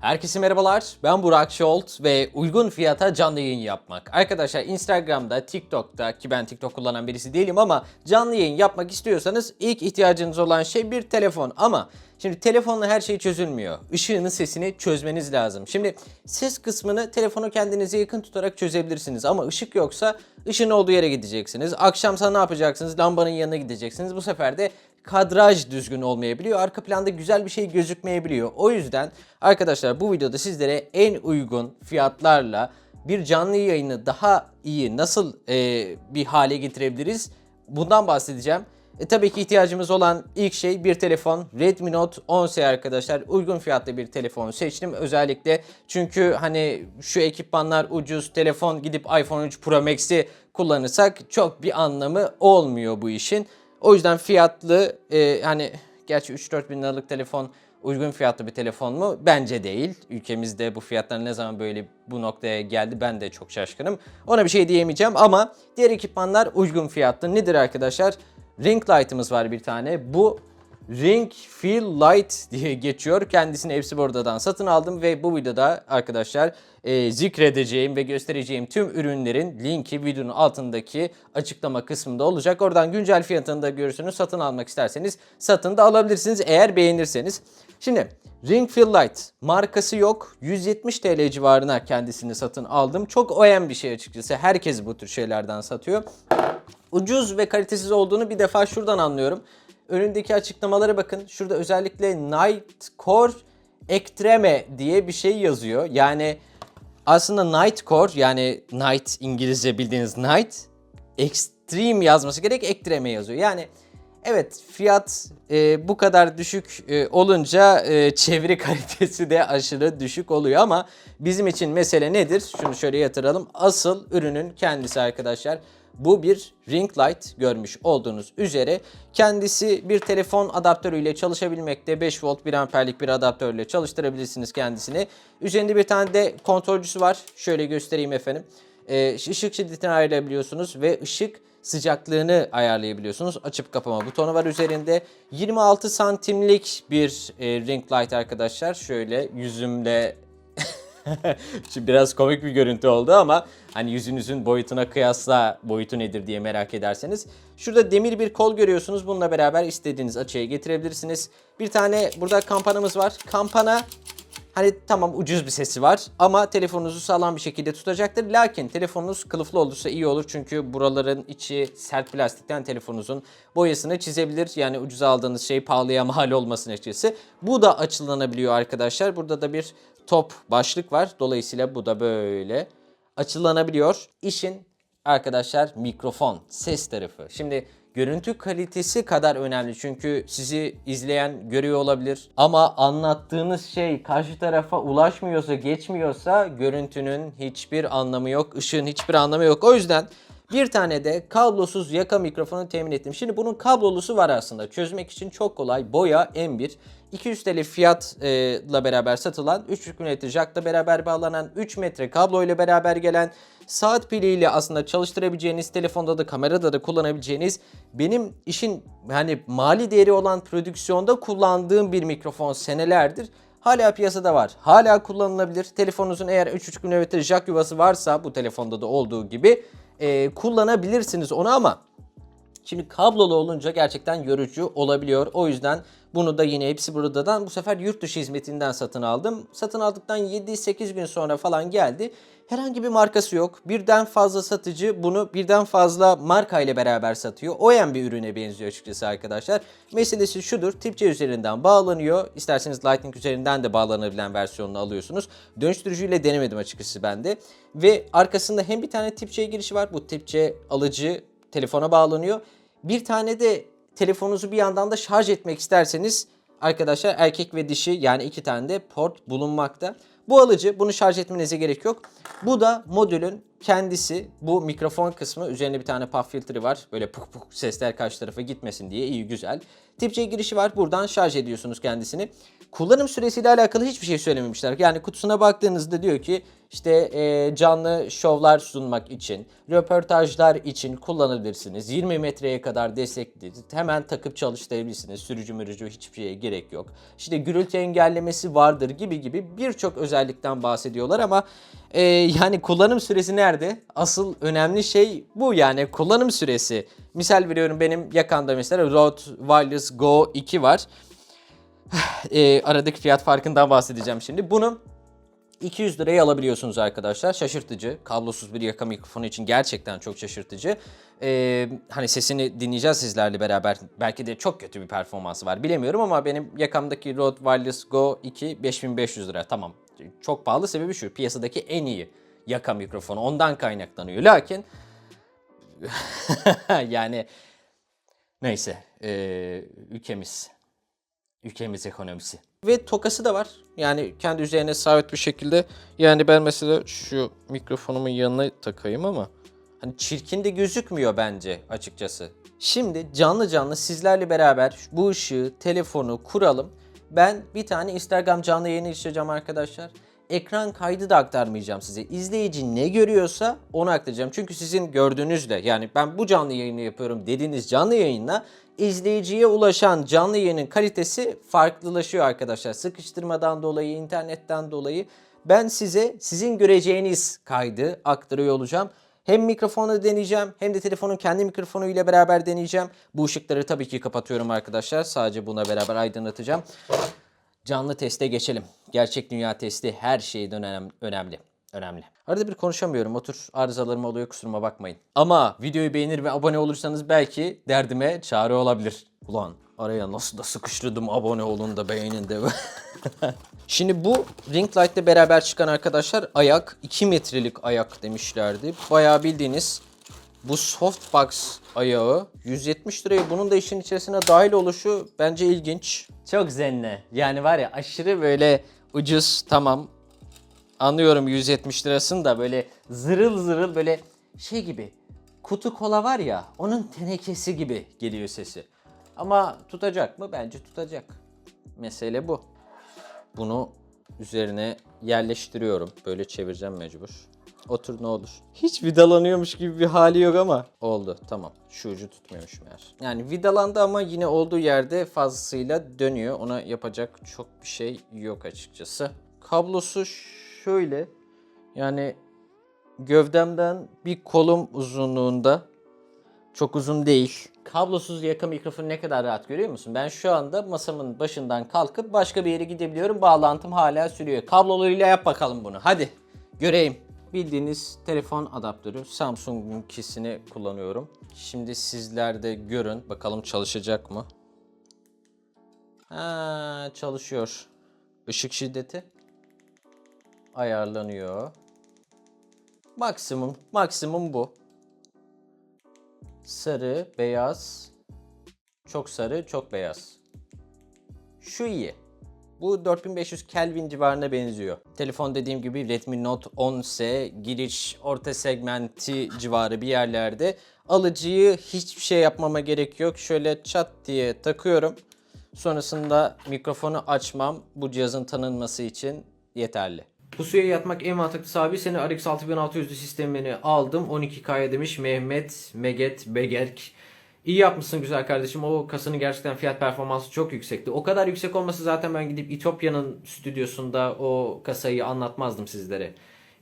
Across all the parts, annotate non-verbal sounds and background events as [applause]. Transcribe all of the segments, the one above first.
Herkese merhabalar. Ben Burak Şolt ve uygun fiyata canlı yayın yapmak. Arkadaşlar Instagram'da, TikTok'ta ki ben TikTok kullanan birisi değilim ama canlı yayın yapmak istiyorsanız ilk ihtiyacınız olan şey bir telefon. Ama şimdi telefonla her şey çözülmüyor. Işığının sesini çözmeniz lazım. Şimdi ses kısmını telefonu kendinize yakın tutarak çözebilirsiniz ama ışık yoksa ışığın olduğu yere gideceksiniz. Akşamsa ne yapacaksınız? Lambanın yanına gideceksiniz. Bu sefer de kadraj düzgün olmayabiliyor. Arka planda güzel bir şey gözükmeyebiliyor. O yüzden arkadaşlar bu videoda sizlere en uygun fiyatlarla bir canlı yayını daha iyi nasıl e, bir hale getirebiliriz? Bundan bahsedeceğim. E, tabii ki ihtiyacımız olan ilk şey bir telefon. Redmi Note 10C arkadaşlar. Uygun fiyatlı bir telefon seçtim. Özellikle çünkü hani şu ekipmanlar ucuz. Telefon gidip iPhone 3 Pro Max'i kullanırsak çok bir anlamı olmuyor bu işin. O yüzden fiyatlı e, hani gerçi 3-4 bin liralık telefon uygun fiyatlı bir telefon mu? Bence değil. Ülkemizde bu fiyatlar ne zaman böyle bu noktaya geldi ben de çok şaşkınım. Ona bir şey diyemeyeceğim ama diğer ekipmanlar uygun fiyatlı. Nedir arkadaşlar? Ring light'ımız var bir tane. Bu Ring Feel Light diye geçiyor. Kendisini hepsi buradan satın aldım ve bu videoda arkadaşlar e, zikredeceğim ve göstereceğim tüm ürünlerin linki videonun altındaki açıklama kısmında olacak. Oradan güncel fiyatını da görürsünüz. Satın almak isterseniz satın da alabilirsiniz eğer beğenirseniz. Şimdi Ring Feel Light markası yok. 170 TL civarına kendisini satın aldım. Çok oyen bir şey açıkçası. Herkes bu tür şeylerden satıyor. Ucuz ve kalitesiz olduğunu bir defa şuradan anlıyorum. Önündeki açıklamalara bakın. Şurada özellikle Night Core Extreme diye bir şey yazıyor. Yani aslında Night Core yani Night İngilizce bildiğiniz Night Extreme yazması gerek Extreme yazıyor. Yani evet fiyat e, bu kadar düşük e, olunca e, çeviri [laughs] kalitesi de aşırı düşük oluyor ama bizim için mesele nedir? Şunu şöyle yatıralım. Asıl ürünün kendisi arkadaşlar. Bu bir ring light görmüş olduğunuz üzere kendisi bir telefon adaptörüyle çalışabilmekte. 5 volt 1 amperlik bir adaptörle çalıştırabilirsiniz kendisini. Üzerinde bir tane de kontrolcüsü var. Şöyle göstereyim efendim. Ee, ışık şiddetini ayarlayabiliyorsunuz ve ışık sıcaklığını ayarlayabiliyorsunuz. Açıp kapama butonu var üzerinde. 26 santimlik bir e, ring light arkadaşlar. Şöyle yüzümle [laughs] Şimdi biraz komik bir görüntü oldu ama hani yüzünüzün boyutuna kıyasla boyutu nedir diye merak ederseniz. Şurada demir bir kol görüyorsunuz. Bununla beraber istediğiniz açıya getirebilirsiniz. Bir tane burada kampanamız var. Kampana Hani tamam ucuz bir sesi var ama telefonunuzu sağlam bir şekilde tutacaktır. Lakin telefonunuz kılıflı olursa iyi olur çünkü buraların içi sert plastikten telefonunuzun boyasını çizebilir. Yani ucuz aldığınız şey pahalıya [laughs] mal olmasın açıkçası. Bu da açılanabiliyor arkadaşlar. Burada da bir top başlık var. Dolayısıyla bu da böyle açılanabiliyor. İşin arkadaşlar mikrofon, ses tarafı. Şimdi görüntü kalitesi kadar önemli çünkü sizi izleyen görüyor olabilir. Ama anlattığınız şey karşı tarafa ulaşmıyorsa, geçmiyorsa görüntünün hiçbir anlamı yok, ışığın hiçbir anlamı yok. O yüzden bir tane de kablosuz yaka mikrofonu temin ettim. Şimdi bunun kablolusu var aslında. Çözmek için çok kolay. Boya M1. 200 TL fiyatla beraber satılan 3.5 mm jackla beraber bağlanan 3 metre kablo ile beraber gelen saat piliyle aslında çalıştırabileceğiniz telefonda da kamerada da kullanabileceğiniz benim işin hani mali değeri olan prodüksiyonda kullandığım bir mikrofon senelerdir. Hala piyasada var. Hala kullanılabilir. Telefonunuzun eğer 3.5 mm jack yuvası varsa bu telefonda da olduğu gibi e, kullanabilirsiniz onu ama Şimdi kablolu olunca gerçekten yorucu olabiliyor. O yüzden bunu da yine hepsi buradan bu sefer yurt dışı hizmetinden satın aldım. Satın aldıktan 7-8 gün sonra falan geldi. Herhangi bir markası yok. Birden fazla satıcı bunu birden fazla marka ile beraber satıyor. Oyen bir ürüne benziyor açıkçası arkadaşlar. Meselesi şudur. Tip C üzerinden bağlanıyor. İsterseniz Lightning üzerinden de bağlanabilen versiyonunu alıyorsunuz. Dönüştürücüyle denemedim açıkçası ben de. Ve arkasında hem bir tane Tip C girişi var. Bu Tip C alıcı telefona bağlanıyor. Bir tane de telefonunuzu bir yandan da şarj etmek isterseniz arkadaşlar erkek ve dişi yani iki tane de port bulunmakta. Bu alıcı. Bunu şarj etmenize gerek yok. Bu da modülün kendisi. Bu mikrofon kısmı. Üzerinde bir tane puff filtri var. Böyle puk puk sesler karşı tarafa gitmesin diye. iyi güzel. Tip C girişi var. Buradan şarj ediyorsunuz kendisini. Kullanım süresiyle alakalı hiçbir şey söylememişler. Yani kutusuna baktığınızda diyor ki işte e, canlı şovlar sunmak için, röportajlar için kullanabilirsiniz. 20 metreye kadar destekli. Hemen takıp çalıştırabilirsiniz. Sürücü mürücü hiçbir şeye gerek yok. İşte gürültü engellemesi vardır gibi gibi birçok özellikten bahsediyorlar ama e, yani kullanım süresi nerede? Asıl önemli şey bu yani kullanım süresi. Misal veriyorum benim yakanda mesela Rode Wireless Go 2 var. [sighs] e, aradaki fiyat farkından bahsedeceğim şimdi. Bunu 200 liraya alabiliyorsunuz arkadaşlar. Şaşırtıcı. Kablosuz bir yaka mikrofonu için gerçekten çok şaşırtıcı. Ee, hani sesini dinleyeceğiz sizlerle beraber. Belki de çok kötü bir performansı var bilemiyorum ama benim yakamdaki Rode Wireless Go 2 5500 lira. Tamam. Çok pahalı sebebi şu. Piyasadaki en iyi yaka mikrofonu. Ondan kaynaklanıyor. Lakin [laughs] yani neyse ee, ülkemiz ülkemiz ekonomisi. Ve tokası da var. Yani kendi üzerine sabit bir şekilde. Yani ben mesela şu mikrofonumun yanına takayım ama hani çirkin de gözükmüyor bence açıkçası. Şimdi canlı canlı sizlerle beraber bu ışığı, telefonu kuralım. Ben bir tane Instagram canlı yayını işleyeceğim arkadaşlar. Ekran kaydı da aktarmayacağım size. İzleyici ne görüyorsa onu aktaracağım. Çünkü sizin gördüğünüzle yani ben bu canlı yayını yapıyorum dediğiniz canlı yayınla izleyiciye ulaşan canlı yayının kalitesi farklılaşıyor arkadaşlar. Sıkıştırmadan dolayı, internetten dolayı ben size sizin göreceğiniz kaydı aktarıyor olacağım. Hem mikrofonu deneyeceğim hem de telefonun kendi mikrofonuyla beraber deneyeceğim. Bu ışıkları tabii ki kapatıyorum arkadaşlar. Sadece buna beraber aydınlatacağım. Canlı teste geçelim. Gerçek dünya testi her şeyden önem- önemli. Önemli. Arada bir konuşamıyorum. Otur arızalarım oluyor kusuruma bakmayın. Ama videoyu beğenir ve abone olursanız belki derdime çare olabilir. Ulan araya nasıl da sıkıştırdım abone olun da beğenin de. [laughs] Şimdi bu ring light ile beraber çıkan arkadaşlar ayak 2 metrelik ayak demişlerdi. Bayağı bildiğiniz bu softbox ayağı 170 liraya bunun da işin içerisine dahil oluşu bence ilginç. Çok zenne. Yani var ya aşırı böyle ucuz tamam. Anlıyorum 170 lirasını da böyle zırıl zırıl böyle şey gibi. Kutu kola var ya onun tenekesi gibi geliyor sesi. Ama tutacak mı? Bence tutacak. Mesele bu. Bunu üzerine yerleştiriyorum. Böyle çevireceğim mecbur. Otur ne olur. Hiç vidalanıyormuş gibi bir hali yok ama. Oldu tamam. Şu ucu tutmuyormuş meğer. Yani vidalandı ama yine olduğu yerde fazlasıyla dönüyor. Ona yapacak çok bir şey yok açıkçası. Kablosu şöyle. Yani gövdemden bir kolum uzunluğunda. Çok uzun değil. Kablosuz yaka mikrofonu ne kadar rahat görüyor musun? Ben şu anda masamın başından kalkıp başka bir yere gidebiliyorum. Bağlantım hala sürüyor. Kabloluyla yap bakalım bunu. Hadi göreyim. Bildiğiniz telefon adaptörü Samsung'unkisini kullanıyorum. Şimdi sizler de görün. Bakalım çalışacak mı? Ha, çalışıyor. Işık şiddeti ayarlanıyor. Maksimum, maksimum bu. Sarı, beyaz, çok sarı, çok beyaz. Şu iyi. Bu 4500 Kelvin civarına benziyor. Telefon dediğim gibi Redmi Note 10S giriş orta segmenti civarı bir yerlerde. Alıcıyı hiçbir şey yapmama gerek yok. Şöyle çat diye takıyorum. Sonrasında mikrofonu açmam bu cihazın tanınması için yeterli. Pusuya yatmak en mantıklısı abi. Seni RX 6600'lü sistemini aldım. 12K'ya demiş Mehmet Meget Begerk. İyi yapmışsın güzel kardeşim. O kasanın gerçekten fiyat performansı çok yüksekti. O kadar yüksek olması zaten ben gidip İtopya'nın stüdyosunda o kasayı anlatmazdım sizlere.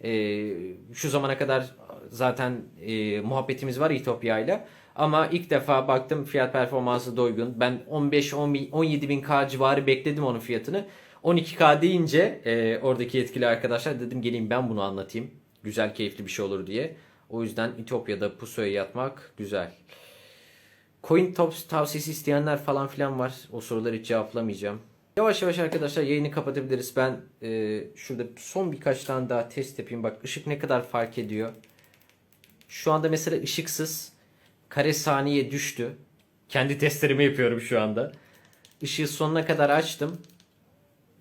Ee, şu zamana kadar zaten e, muhabbetimiz var İtopya ile. Ama ilk defa baktım fiyat performansı doygun. Ben 15-17 bin K civarı bekledim onun fiyatını. 12K deyince e, oradaki yetkili arkadaşlar dedim geleyim ben bunu anlatayım. Güzel keyifli bir şey olur diye. O yüzden İtopya'da pusuya yatmak güzel. Coin Tops tavsiyesi isteyenler falan filan var. O soruları hiç cevaplamayacağım. Yavaş yavaş arkadaşlar yayını kapatabiliriz. Ben e, şurada son birkaç tane daha test yapayım. Bak ışık ne kadar fark ediyor. Şu anda mesela ışıksız kare saniye düştü. Kendi testlerimi yapıyorum şu anda. Işığı sonuna kadar açtım.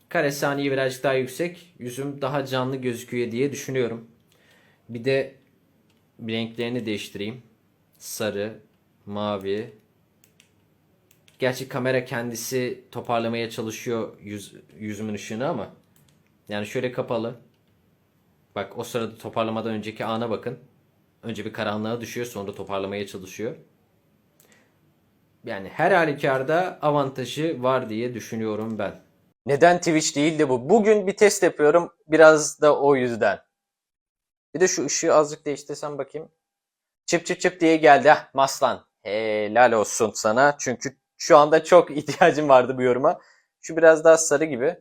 Kare saniye birazcık daha yüksek. Yüzüm daha canlı gözüküyor diye düşünüyorum. Bir de renklerini değiştireyim. Sarı, mavi. Gerçi kamera kendisi toparlamaya çalışıyor yüz, yüzümün ışığını ama. Yani şöyle kapalı. Bak o sırada toparlamadan önceki ana bakın. Önce bir karanlığa düşüyor sonra toparlamaya çalışıyor. Yani her halükarda avantajı var diye düşünüyorum ben. Neden Twitch değil de bu? Bugün bir test yapıyorum. Biraz da o yüzden. Bir de şu ışığı azıcık değiştirsem bakayım. Çıp çıp çıp diye geldi. Heh, Maslan. Helal olsun sana. Çünkü şu anda çok [laughs] ihtiyacım vardı bu yoruma. Şu biraz daha sarı gibi.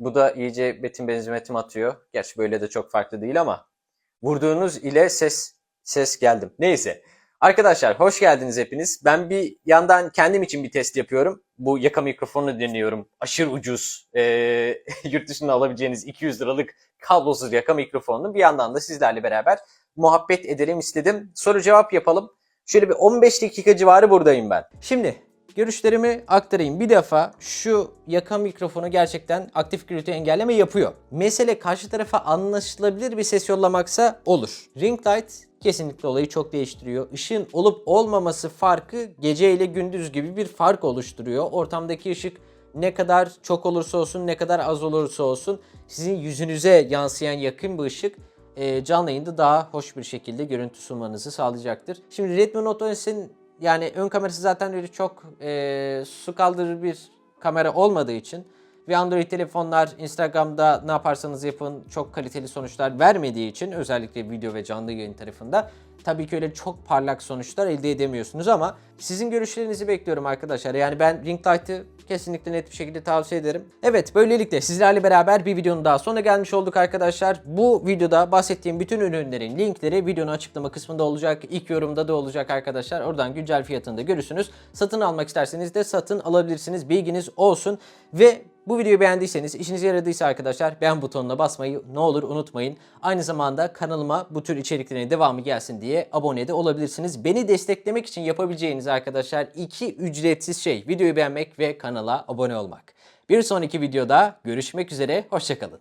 Bu da iyice betim benzemetim atıyor. Gerçi böyle de çok farklı değil ama. Vurduğunuz ile ses ses geldim. Neyse. Arkadaşlar hoş geldiniz hepiniz. Ben bir yandan kendim için bir test yapıyorum. Bu yaka mikrofonunu deniyorum. Aşırı ucuz. Ee, [laughs] yurt dışında alabileceğiniz 200 liralık kablosuz yaka mikrofonunu. Bir yandan da sizlerle beraber muhabbet edelim istedim. Soru cevap yapalım. Şöyle bir 15 dakika civarı buradayım ben. Şimdi görüşlerimi aktarayım. Bir defa şu yaka mikrofonu gerçekten aktif gürültü engelleme yapıyor. Mesele karşı tarafa anlaşılabilir bir ses yollamaksa olur. Ring light kesinlikle olayı çok değiştiriyor. Işığın olup olmaması farkı gece ile gündüz gibi bir fark oluşturuyor. Ortamdaki ışık ne kadar çok olursa olsun, ne kadar az olursa olsun sizin yüzünüze yansıyan yakın bir ışık e, canlı yayında daha hoş bir şekilde görüntü sunmanızı sağlayacaktır. Şimdi Redmi Note 10s'in yani ön kamerası zaten öyle çok e, su kaldırır bir kamera olmadığı için ve Android telefonlar Instagram'da ne yaparsanız yapın çok kaliteli sonuçlar vermediği için özellikle video ve canlı yayın tarafında tabii ki öyle çok parlak sonuçlar elde edemiyorsunuz ama sizin görüşlerinizi bekliyorum arkadaşlar. Yani ben Ring Light'ı kesinlikle net bir şekilde tavsiye ederim. Evet böylelikle sizlerle beraber bir videonun daha sonuna gelmiş olduk arkadaşlar. Bu videoda bahsettiğim bütün ürünlerin linkleri videonun açıklama kısmında olacak. İlk yorumda da olacak arkadaşlar. Oradan güncel fiyatını da görürsünüz. Satın almak isterseniz de satın alabilirsiniz. Bilginiz olsun. Ve bu videoyu beğendiyseniz, işinize yaradıysa arkadaşlar beğen butonuna basmayı ne olur unutmayın. Aynı zamanda kanalıma bu tür içeriklerin devamı gelsin diye abone de olabilirsiniz. Beni desteklemek için yapabileceğiniz arkadaşlar iki ücretsiz şey. Videoyu beğenmek ve kanala abone olmak. Bir sonraki videoda görüşmek üzere, hoşçakalın.